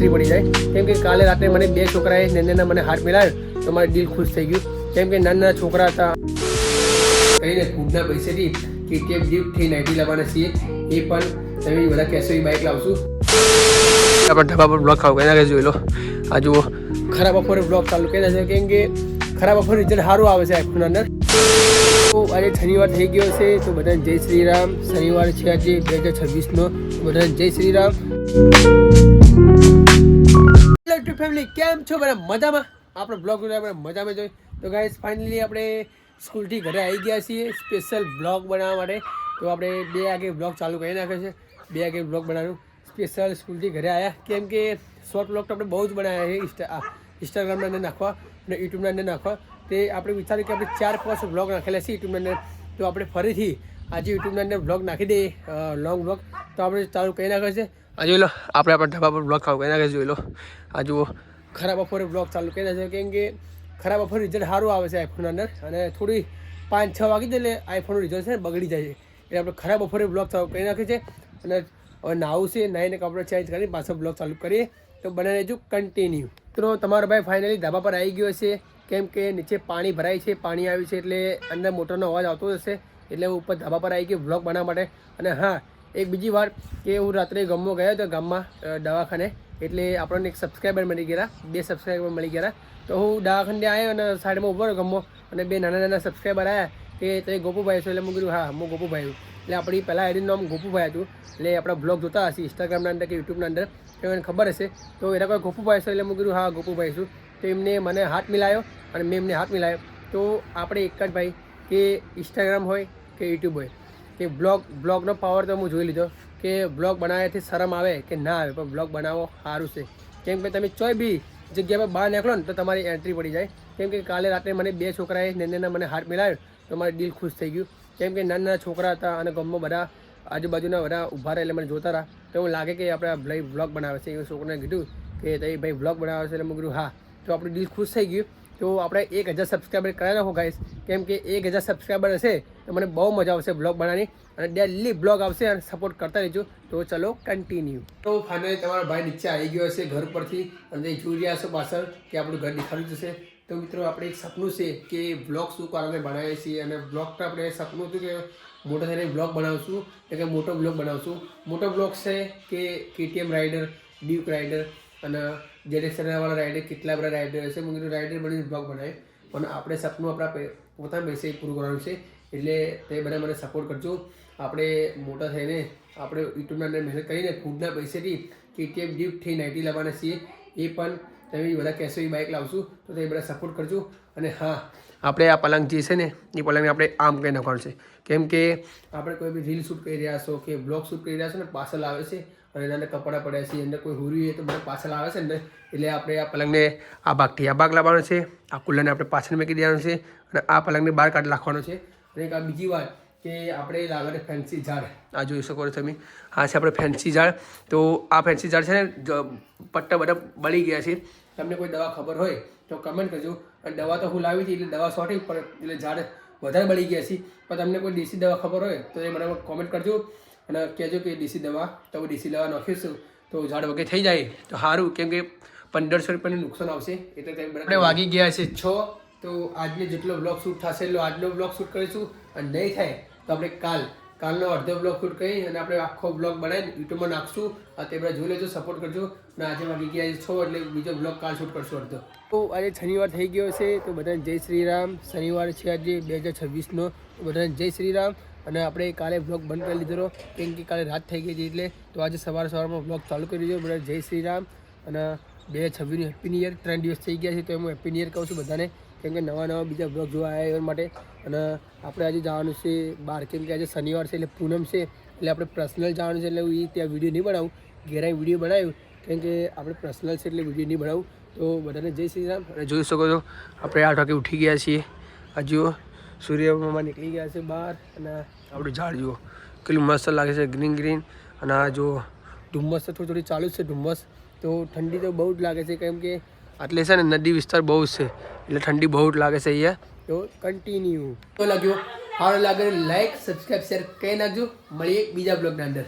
Entry પડી જાય. કેમ કે કાલે રાત્રે મને બે છોકરાએ નાના મને હાથ મિલાવ્યો તો મારું દિલ ખુશ થઈ ગયું. કેમ કે નાના છોકરા હતા. કહીને ફૂડના પૈસેથી કેટીએમ ગિફ્ટથી નાઇટી લાવવાના છીએ એ પણ તમે બધા કહેશો એ બાઇક લાવશું. આપણે ઢાબા પર બ્લોક ખાવ એના જોઈ લો. આ જુઓ. ખરાબ બપોરે બ્લોક ચાલુ કર્યા છે કેમ કે ખરાબ બપોરે રિઝલ્ટ સારું આવે છે આઈફોન અંદર તો આજે શનિવાર થઈ ગયો છે તો બધાને જય શ્રી રામ. શનિવાર છે આજે બે હજાર છવ્વીસનો બધાને જય Shri Ram. Hello to family કેમ છો બધા? મજામાં? આપણો બ્લોગ આપણે મજામાં જોઈ. તો ગાઈસ ફાઇનલી આપણે સ્કૂલથી ઘરે આવી ગયા છીએ. સ્પેશિયલ બ્લોગ બનાવવા માટે. તો આપણે બે આગે બ્લોગ ચાલુ કરી નાખ્યો છે. બે આગે બ્લોગ બનાવ્યું. સ્પેશિયલ સ્કૂલથી ઘરે આવ્યા કેમ કે શોર્ટ બ્લોગ તો આપણે બહુ જ બનાવ્યા છે. ઇન્સ્ટા ઇન્સ્ટાગ્રામના અંદર નાખવા અને યુટ્યુબના અંદર નાખવા. તે આપણે વિચાર્યું કે આપણે ચાર પાંચ બ્લોગ નાખેલા છે યુટ્યુબના અંદર. તો આપણે ફરીથી આજે યુટ્યુબના અંદર બ્લોગ નાખી દઈએ લોંગ બ્લોગ તો આપણે ચાલુ કરી નાખે છે આ જોઈ લો, આપણે આપણા ઢાબા પર બ્લોગ ખાવ કહી નાખે જોઈ લો. આ જુઓ ખરાબ બપોરે બ્લોગ ચાલુ કરી નાખ્યો કેમ કે ખરાબ બપોરે રિઝલ્ટ સારું આવે છે આઈફોન અંદર. અને થોડી પાંચ છ વાગી એટલે આઈફોનનું રિઝલ્ટ છે બગડી જાય છે. એટલે આપણે ખરાબ બપોરે બ્લોગ ચાલુ કરી નાખે છે અને હવે નાવું છે નાહીને કપડાં ચેન્જ કરી પાછો બ્લોગ ચાલુ કરીએ. તો બને રહેજો કન્ટિન્યુ તો તમારો ભાઈ ફાઇનલી ધાબા પર આવી ગયો છે કેમ કે નીચે પાણી ભરાય છે, પાણી આવ્યું છે એટલે અંદર મોટરનો અવાજ આવતો હશે, એટલે હું ઉપર ધાબા પર આવી ગયો બ્લોગ બનાવવા માટે. અને હા, એક બીજી વાત કે હું રાત્રે ગામમાં ગયો હતો, ગામમાં દવાખાને, એટલે આપણને એક સબસ્ક્રાઈબર મળી ગયા બે સબસ્ક્રાઈબર મળી ગયા તો હું દવાખાને આવ્યો અને સાઈડમાં ઊભો ગામમાં, અને બે નાના નાના સબસ્ક્રાઈબર આવ્યા કે તે ગોપુભાઈ છો એટલે મેં કીધું, હા, હું ગોપુભાઈ છું. એટલે આપણી પહેલાં આઈડીનું નામ ગોપુભાઈ હતું, એટલે આપણા બ્લોગ જોતા હશે ઇન્સ્ટાગ્રામના અંદર કે યુટ્યુબના અંદર, તો એને ખબર હશે. તો એના કોઈ ગોપુભાઈ છો એટલે મેં કીધું, હા, ગોપુભાઈ છું. તો એમને મને હાથ મિલાયો અને મેં એમને હાથ મિલાયો. તો આપણે એક જ ભાઈ કે ઇન્સ્ટાગ્રામ હોય કે યુટ્યુબ હોય કે બ્લોગ, બ્લોગનો પાવર તો હું જોઈ લીધો કે બ્લોગ બનાવ્યાથી શરમ આવે કે ના આવે, પણ બ્લોગ બનાવો સારું છે. કેમ કે તમે ચોય બી જગ્યા પર બહાર નીકળો ને તો તમારી એન્ટ્રી પડી જાય. કેમ કે કાલે રાત્રે મને બે છોકરાએ નાના મને હાથ મિલાવ્યો તો મારું દિલ ખુશ થઈ ગયું. કેમ કે નાના નાના છોકરા હતા અને ગામમાં બધા આજુબાજુના બધા ઊભા રહે એટલે મને જોતા રહ્યા તો એવું લાગે કે આપણે ભાઈ બ્લોગ બનાવે છે. એ છોકરાને કીધું કે તે ભાઈ બ્લોગ બનાવે છે એટલે મેં કીધું, હા. તો આપણું દિલ ખુશ થઈ ગયું. તો આપણે એક હજાર સબસ્ક્રાઈબર કરાવી નાખો ગાઈશ કેમ કે એક હજાર સબસ્ક્રાઈબર હશે તો મને બહુ મજા આવશે બ્લોગ બનાવવાની અને ડેલી બ્લોગ આવશે અને સપોર્ટ કરતા રહેજો. તો ચલો કન્ટિન્યુ તો ફાઇનલી તમારો ભાઈ નીચે આવી ગયો હશે ઘર પરથી અને તે જોઈ રહ્યા છો પાછળ કે આપણું ઘર દેખાડું જશે તો મિત્રો, આપણે એક સપનું છે કે બ્લોગ શું કારણે બનાવીએ છીએ અને બ્લોગ તો આપણે સપનું હતું કે મોટો થઈને બ્લોગ બનાવશું, એટલે મોટો બ્લોગ બનાવશું. મોટો બ્લોગ છે કે કેટીએમ રાઇડર ડ્યુક રાઇડર અને જેડેક્સવાળા રાઇડર કેટલા બધા રાઇડર હશે મેં કીધું રાઇડર બની બ્લોગ બનાવે પણ આપણે સપનું આપણા પોતાના પૈસે પૂરું કરવાનું છે. એટલે તે બધા મને સપોર્ટ કરજો. આપણે મોટા થઈને આપણે યુટ્યુબના અંદર મહેનત કરીને ખૂબના પૈસેથી કેટીએમ ગિફ્ટથી નાઇટી લાવવાના છીએ. એ પણ તમે બધા કહેશો એ બાઇક લાવશું, તો તે બધા સપોર્ટ કરજો. અને હા, આપણે આ પલંગ જે છે ને, એ પલંગને આપણે આમ કહી નાખવાનું છે. કેમ કે આપણે કોઈ બી રીલ શૂટ કરી રહ્યા છો કે બ્લોગ શૂટ કરી રહ્યા છો ને પાર્સલ આવે છે. એના કપડાં પડ્યા છે અંદર કોઈ હુરી હોય તો મને પાછળ આવે છે ને, એટલે આપણે આ પલંગને આ ભાગથી આ ભાગ લાવવાનો છે, આ કુલરને આપણે પાછળ મૂકી દેવાનું છે અને આ પલંગને બહાર કાઢી નાખવાનો છે. અને એક આ બીજી વાત કે આપણે લાવવાને ફેન્સી ઝાડ. આ જોઈ શકો છો તમે. આ છે આપણે ફેન્સી ઝાડ. તો આ ફેન્સી ઝાડ છે ને પટ્ટા બધા બળી ગયા છે. તમને કોઈ દવા ખબર હોય તો કમેન્ટ કરજો. અને દવા તો હું લાવી હતી, એટલે દવા શોર્ટેજ પણ એટલે ઝાડ વધારે બળી ગયા છે. પણ તમને કોઈ દેશી દવા ખબર હોય તો એ મને કોમેન્ટ કરજો. અને કહેજો કે ડીસી દવા તો ડીસી દવા નાખીશું તો ઝાડ વગેરે થઈ જાય તો સારું કેમ કે પંદરસો રૂપિયાનું નુકસાન આવશે એટલે તમે આપણે વાગી ગયા છે. છ તો આજનો જેટલો બ્લોગ શૂટ થશે એટલો આજનો બ્લોગ શૂટ કરીશું અને નહીં થાય તો આપણે કાલ કાલનો અડધો બ્લોગ શૂટ કરી અને આપણે આખો બ્લોગ બનાવીને યુટ્યુબમાં નાખશું આ તે બધા જોઈ લેજો સપોર્ટ કરજો અને આજે વાગી ગયા છે છો એટલે બીજો બ્લોગ કાલ શૂટ કરશું અડધો. તો આજે શનિવાર થઈ ગયો છે તો બધાને જય શ્રી રામ શનિવાર છે આજે બે હજાર છવ્વીસનો બધાને જય શ્રી રામ. અને આપણે કાલે બ્લોગ બંધ કરી લીધો કેમ કે કાલે રાત થઈ ગઈ હતી એટલે. તો આજે સવાર સવારમાં બ્લોગ ચાલુ કરી દીધો. બધા જય શ્રી રામ. અને બે હજાર છવ્વીસની હેપી ન્યુ ઇયર ત્રણ દિવસ થઈ ગયા છે, તો હું હેપી ન્યુ ઇયર કહું છું બધાને. કેમ કે નવા નવા બીજા બ્લોગ જોવા આવ્યા એના માટે. અને આપણે આજે જવાનું છે બહાર. કેમ કે આજે શનિવાર છે એટલે પૂનમ છે. એટલે આપણે પર્સનલ જવાનું છે એટલે હું ઈ ત્યાં વીડિયો નહીં બનાવું. ઘેરાય વીડિયો બનાવ્યું. કેમ કે આપણે પર્સનલ છે એટલે વીડિયો નહીં બનાવું. તો બધાને જય શ્રી રામ. અને જોઈ શકો છો, આપણે આઠ વાગે ઉઠી ગયા છીએ. આ જુઓ સૂર્યમાં નીકળી ગયા છે બહાર અને આપણું ઝાડ જુઓ કેટલું મસ્ત લાગે છે ગ્રીન ગ્રીન અને આ જો ધુમ્મસ તો થોડી થોડી ચાલુ છે ધુમ્મસ તો ઠંડી તો બહુ જ લાગે છે, કેમ કે આટલે છે ને નદી વિસ્તાર બહુ છે, એટલે ઠંડી બહુ જ લાગે છે અહીંયા. તો કન્ટિન્યુ તો લાગ્યો, સારું લાગે લાઈક સબસ્ક્રાઈબ શેર કરી નાખજો. મળીએ બીજા બ્લોગના અંદર.